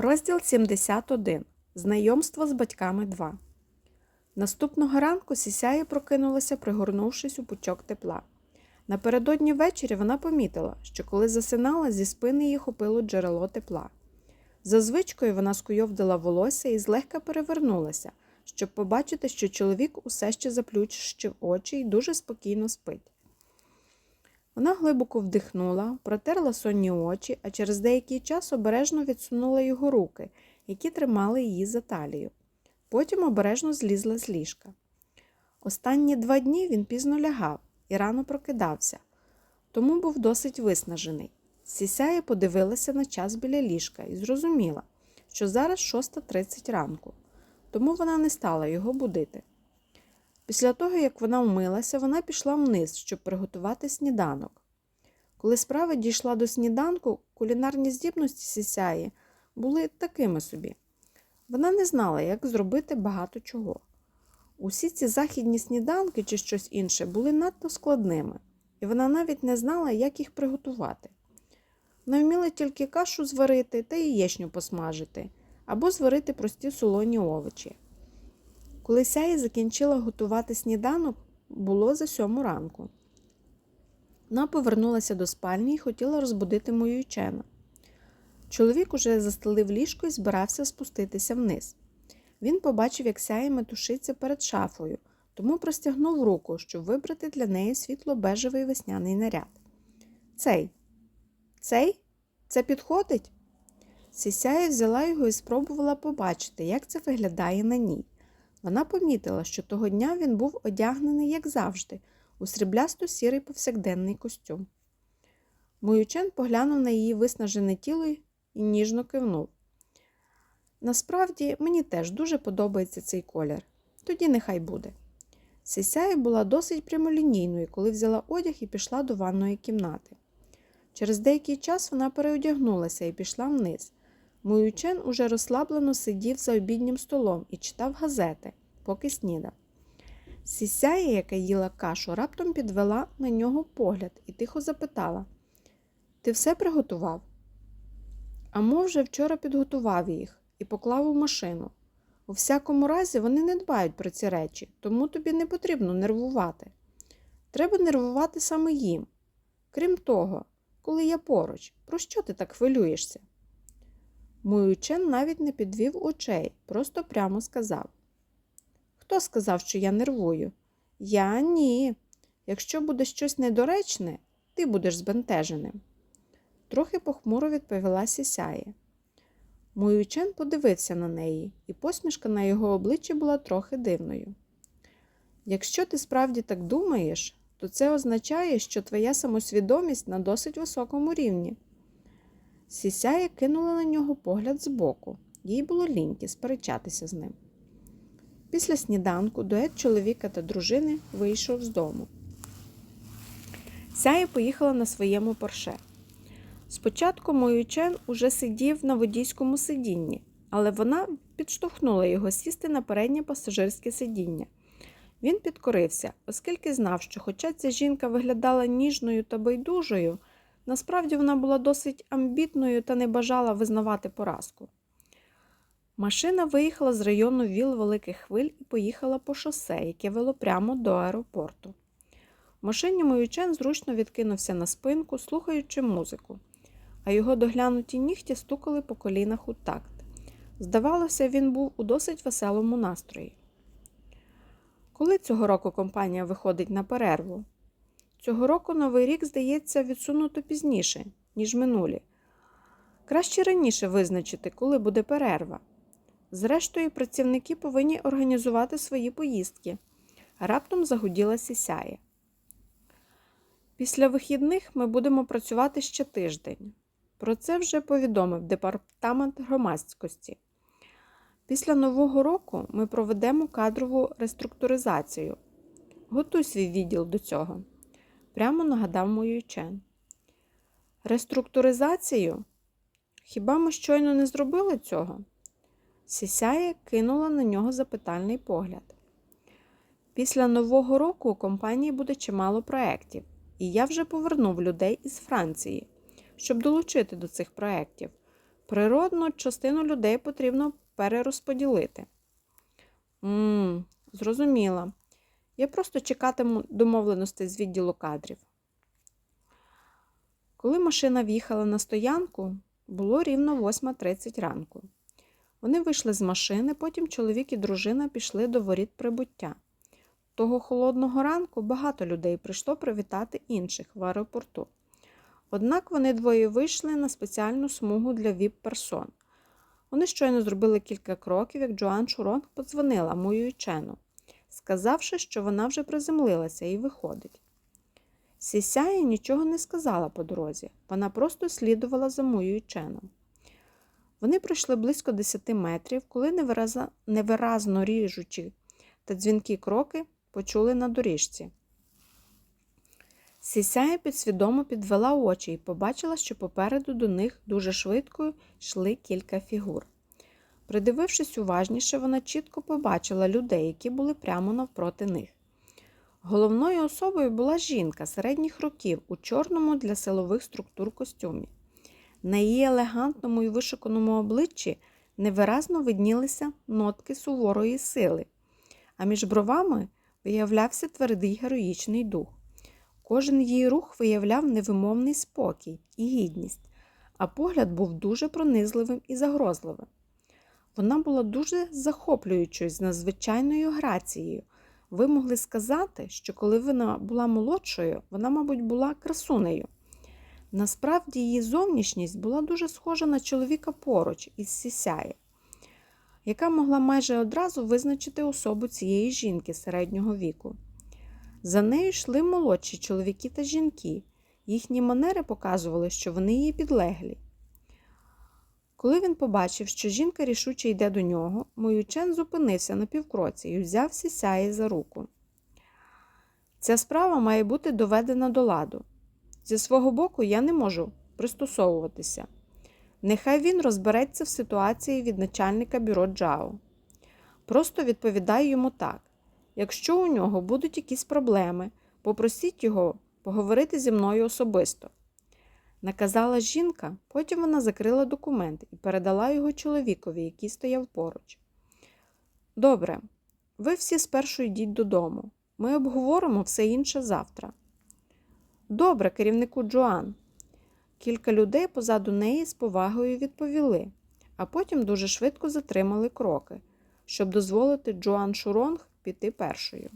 Розділ 71. Знайомство з батьками 2. Наступного ранку Сісяя прокинулася, пригорнувшись у пучок тепла. Напередодні ввечері вона помітила, що коли засинала, зі спини її хопило джерело тепла. За звичкою вона скуйовдила волосся і злегка перевернулася, щоб побачити, що чоловік усе ще заплющив очі і дуже спокійно спить. Вона глибоко вдихнула, протерла сонні очі, а через деякий час обережно відсунула його руки, які тримали її за талію. Потім обережно злізла з ліжка. Останні два дні він пізно лягав і рано прокидався, тому був досить виснажений. Сісяя подивилася на час біля ліжка і зрозуміла, що зараз 6.30 ранку, тому вона не стала його будити. Після того, як вона вмилася, вона пішла вниз, щоб приготувати сніданок. Коли справа дійшла до сніданку, кулінарні здібності Сісяї були такими собі. Вона не знала, як зробити багато чого. Усі ці західні сніданки чи щось інше були надто складними, і вона навіть не знала, як їх приготувати. Вона вміла тільки кашу зварити та яєчню посмажити або зварити прості солоні овочі. Коли сяї закінчила готувати сніданок, було за сьому ранку. Вона повернулася до спальні і хотіла розбудити мою чена. Чоловік уже застелив ліжко і збирався спуститися вниз. Він побачив, як сяє метушиться перед шафою, тому простягнув руку, щоб вибрати для неї світло-бежевий весняний наряд. Цей, цей? Це підходить? Сісяя взяла його і спробувала побачити, як це виглядає на ній. Вона помітила, що того дня він був одягнений, як завжди, у сріблясто сірий повсякденний костюм. Моючен поглянув на її виснажене тіло і ніжно кивнув. Насправді, мені теж дуже подобається цей колір. Тоді нехай буде. Сісяя була досить прямолінійною, коли взяла одяг і пішла до ванної кімнати. Через деякий час вона переодягнулася і пішла вниз. Моючен уже розслаблено сидів за обіднім столом і читав газети, поки снідав. Сісяя, яка їла кашу, раптом підвела на нього погляд і тихо запитала Ти все приготував? А мов вже вчора підготував їх і поклав у машину. У всякому разі, вони не дбають про ці речі, тому тобі не потрібно нервувати. Треба нервувати саме їм. Крім того, коли я поруч, про що ти так хвилюєшся? Мой навіть не підвів очей, просто прямо сказав. Хто сказав, що я нервую? Я ні. Якщо буде щось недоречне, ти будеш збентеженим. Трохи похмуро відповіла сісяє. Мой подивився на неї, і посмішка на його обличчі була трохи дивною. Якщо ти справді так думаєш, то це означає, що твоя самосвідомість на досить високому рівні. Сісяя кинула на нього погляд збоку, їй було ліньки сперечатися з ним. Після сніданку дует чоловіка та дружини вийшов з дому. Сяя поїхала на своєму порше. Спочатку Моючен уже сидів на водійському сидінні, але вона підштовхнула його сісти на переднє пасажирське сидіння. Він підкорився, оскільки знав, що, хоча ця жінка виглядала ніжною та байдужою, насправді вона була досить амбітною та не бажала визнавати поразку. Машина виїхала з району Віл Великих Хвиль і поїхала по шосе, яке вело прямо до аеропорту. В машині Моючен зручно відкинувся на спинку, слухаючи музику, а його доглянуті нігті стукали по колінах у такт. Здавалося, він був у досить веселому настрої. Коли цього року компанія виходить на перерву? Цього року Новий рік, здається, відсунуто пізніше, ніж минулі. Краще раніше визначити, коли буде перерва. Зрештою, працівники повинні організувати свої поїздки. Раптом загуділа сісяє. Після вихідних ми будемо працювати ще тиждень. Про це вже повідомив департамент громадськості. Після Нового року ми проведемо кадрову реструктуризацію. Готуй свій відділ до цього. Прямо нагадав мою чен. Реструктуризацію? Хіба ми щойно не зробили цього? Сісяє кинула на нього запитальний погляд. Після Нового року у компанії буде чимало проєктів, і я вже повернув людей із Франції, щоб долучити до цих проєктів. Природну частину людей потрібно перерозподілити. Мм, зрозуміла. Я просто чекатиму домовленостей з відділу кадрів. Коли машина в'їхала на стоянку, було рівно 8.30 ранку. Вони вийшли з машини, потім чоловік і дружина пішли до воріт прибуття. Того холодного ранку багато людей прийшло привітати інших в аеропорту. Однак вони двоє вийшли на спеціальну смугу для віп-персон. Вони щойно зробили кілька кроків, як Джоан Шуронг подзвонила Мую Чену, сказавши, що вона вже приземлилася і виходить. Сісяя нічого не сказала по дорозі, вона просто слідувала за Мою Ченом. Вони пройшли близько 10 метрів, коли невираза- невиразно ріжучі та дзвінкі кроки почули на доріжці. Сісяя підсвідомо підвела очі і побачила, що попереду до них дуже швидко йшли кілька фігур. Придивившись уважніше, вона чітко побачила людей, які були прямо навпроти них. Головною особою була жінка середніх років у чорному для силових структур костюмі. На її елегантному і вишиканому обличчі невиразно виднілися нотки суворої сили, а між бровами виявлявся твердий героїчний дух. Кожен її рух виявляв невимовний спокій і гідність, а погляд був дуже пронизливим і загрозливим. Вона була дуже захоплюючою з надзвичайною грацією. Ви могли сказати, що коли вона була молодшою, вона, мабуть, була красунею. Насправді її зовнішність була дуже схожа на чоловіка поруч із Сісяє, яка могла майже одразу визначити особу цієї жінки середнього віку. За нею йшли молодші чоловіки та жінки. Їхні манери показували, що вони її підлеглі. Коли він побачив, що жінка рішуче йде до нього, Моючен зупинився на півкроці і взяв сісяє за руку. Ця справа має бути доведена до ладу. Зі свого боку, я не можу пристосовуватися. Нехай він розбереться в ситуації від начальника бюро Джао. Просто відповідай йому так. Якщо у нього будуть якісь проблеми, попросіть його поговорити зі мною особисто. Наказала жінка, потім вона закрила документ і передала його чоловікові, який стояв поруч. Добре, ви всі спершу йдіть додому. Ми обговоримо все інше завтра. Добре, керівнику Джоан. Кілька людей позаду неї з повагою відповіли, а потім дуже швидко затримали кроки, щоб дозволити Джоан Шуронг піти першою.